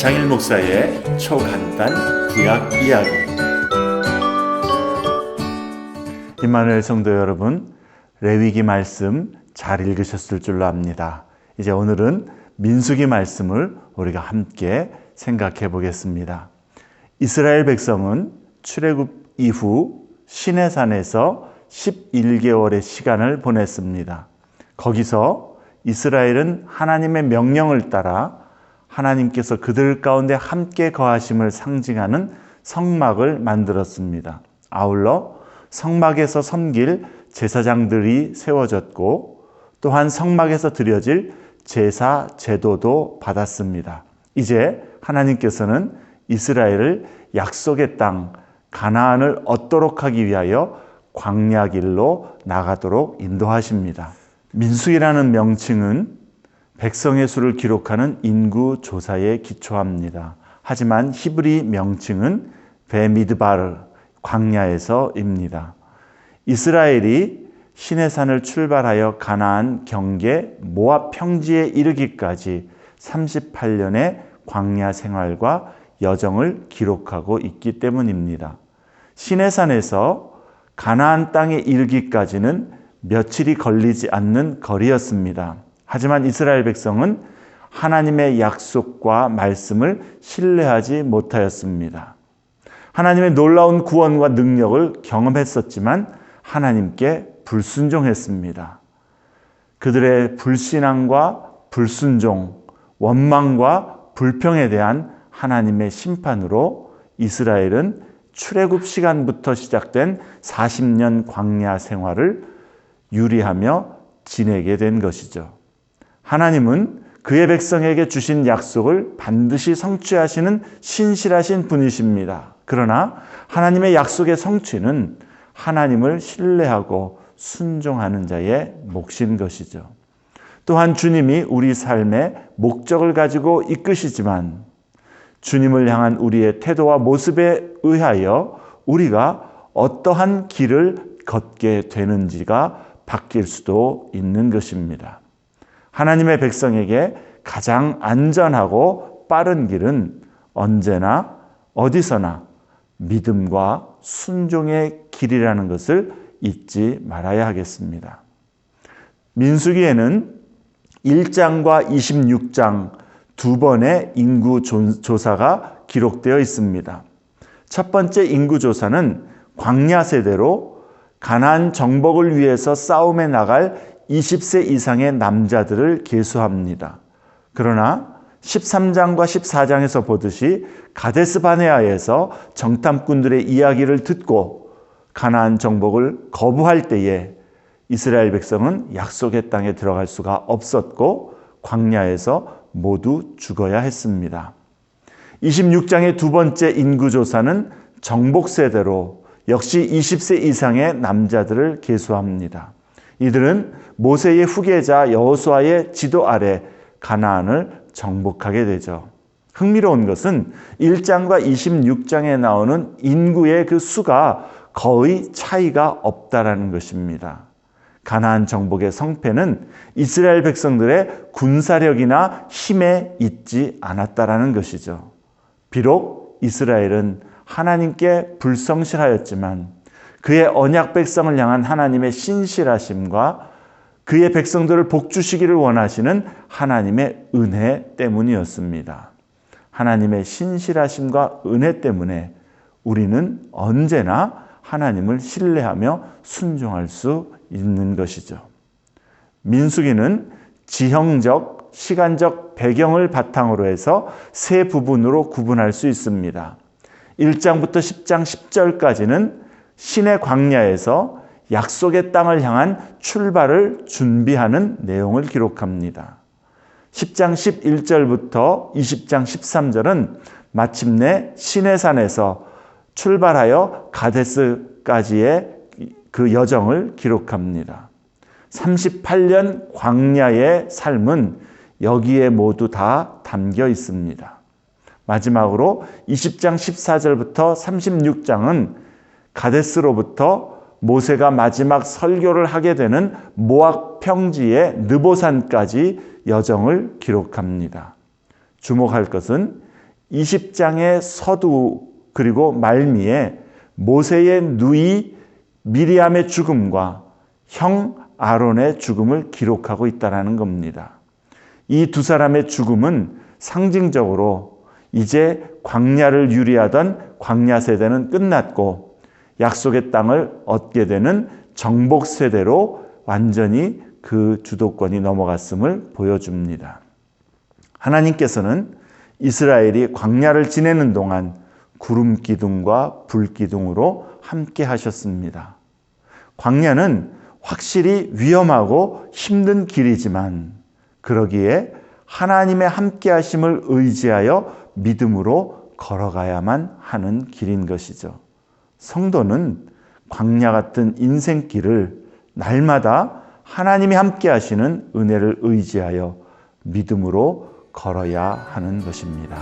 박창일 목사의 초간단 구약 이야기 임마누엘 성도 여러분 레위기 말씀 잘 읽으셨을 줄로 압니다. 이제 오늘은 민수기 말씀을 우리가 함께 생각해 보겠습니다. 이스라엘 백성은 출애굽 이후 시내산에서 11개월의 시간을 보냈습니다. 거기서 이스라엘은 하나님의 명령을 따라 하나님께서 그들 가운데 함께 거하심을 상징하는 성막을 만들었습니다. 아울러 성막에서 섬길 제사장들이 세워졌고 또한 성막에서 드려질 제사 제도도 받았습니다. 이제 하나님께서는 이스라엘을 약속의 땅 가나안을 얻도록 하기 위하여 광야 길로 나가도록 인도하십니다. 민수이라는 명칭은 백성의 수를 기록하는 인구 조사에 기초합니다. 하지만 히브리 명칭은 베미드바르 광야에서입니다. 이스라엘이 시내산을 출발하여 가나안 경계 모압 평지에 이르기까지 38년의 광야 생활과 여정을 기록하고 있기 때문입니다. 시내산에서 가나안 땅에 이르기까지는 며칠이 걸리지 않는 거리였습니다. 하지만 이스라엘 백성은 하나님의 약속과 말씀을 신뢰하지 못하였습니다. 하나님의 놀라운 구원과 능력을 경험했었지만 하나님께 불순종했습니다. 그들의 불신앙과 불순종, 원망과 불평에 대한 하나님의 심판으로 이스라엘은 출애굽 시간부터 시작된 40년 광야 생활을 유리하며 지내게 된 것이죠. 하나님은 그의 백성에게 주신 약속을 반드시 성취하시는 신실하신 분이십니다. 그러나 하나님의 약속의 성취는 하나님을 신뢰하고 순종하는 자의 몫인 것이죠. 또한 주님이 우리 삶의 목적을 가지고 이끄시지만 주님을 향한 우리의 태도와 모습에 의하여 우리가 어떠한 길을 걷게 되는지가 바뀔 수도 있는 것입니다. 하나님의 백성에게 가장 안전하고 빠른 길은 언제나 어디서나 믿음과 순종의 길이라는 것을 잊지 말아야 하겠습니다. 민수기에는 1장과 26장 두 번의 인구 조사가 기록되어 있습니다. 첫 번째 인구 조사는 광야 세대로 가난 정복을 위해서 싸움에 나갈 20세 이상의 남자들을 계수합니다. 그러나 13장과 14장에서 보듯이 가데스 바네아에서 정탐꾼들의 이야기를 듣고 가나안 정복을 거부할 때에 이스라엘 백성은 약속의 땅에 들어갈 수가 없었고 광야에서 모두 죽어야 했습니다. 26장의 두 번째 인구조사는 정복 세대로 역시 20세 이상의 남자들을 계수합니다. 이들은 모세의 후계자 여호수아의 지도 아래 가나안을 정복하게 되죠. 흥미로운 것은 1장과 26장에 나오는 인구의 그 수가 거의 차이가 없다라는 것입니다. 가나안 정복의 성패는 이스라엘 백성들의 군사력이나 힘에 있지 않았다라는 것이죠. 비록 이스라엘은 하나님께 불성실하였지만 그의 언약 백성을 향한 하나님의 신실하심과 그의 백성들을 복주시기를 원하시는 하나님의 은혜 때문이었습니다. 하나님의 신실하심과 은혜 때문에 우리는 언제나 하나님을 신뢰하며 순종할 수 있는 것이죠. 민수기는 지형적, 시간적 배경을 바탕으로 해서 세 부분으로 구분할 수 있습니다. 1장부터 10장 10절까지는 신의 광야에서 약속의 땅을 향한 출발을 준비하는 내용을 기록합니다. 10장 11절부터 20장 13절은 마침내 시내산에서 출발하여 가데스까지의 그 여정을 기록합니다. 38년 광야의 삶은 여기에 모두 다 담겨 있습니다. 마지막으로 20장 14절부터 36장은 가데스로부터 모세가 마지막 설교를 하게 되는 모압 평지의 느보산까지 여정을 기록합니다. 주목할 것은 20장의 서두 그리고 말미에 모세의 누이 미리암의 죽음과 형 아론의 죽음을 기록하고 있다라는 겁니다. 이 두 사람의 죽음은 상징적으로 이제 광야를 유리하던 광야 세대는 끝났고 약속의 땅을 얻게 되는 정복 세대로 완전히 그 주도권이 넘어갔음을 보여줍니다. 하나님께서는 이스라엘이 광야를 지내는 동안 구름 기둥과 불 기둥으로 함께 하셨습니다. 광야는 확실히 위험하고 힘든 길이지만 그러기에 하나님의 함께 하심을 의지하여 믿음으로 걸어가야만 하는 길인 것이죠. 성도는 광야 같은 인생길을 날마다 하나님이 함께 하시는 은혜를 의지하여 믿음으로 걸어야 하는 것입니다.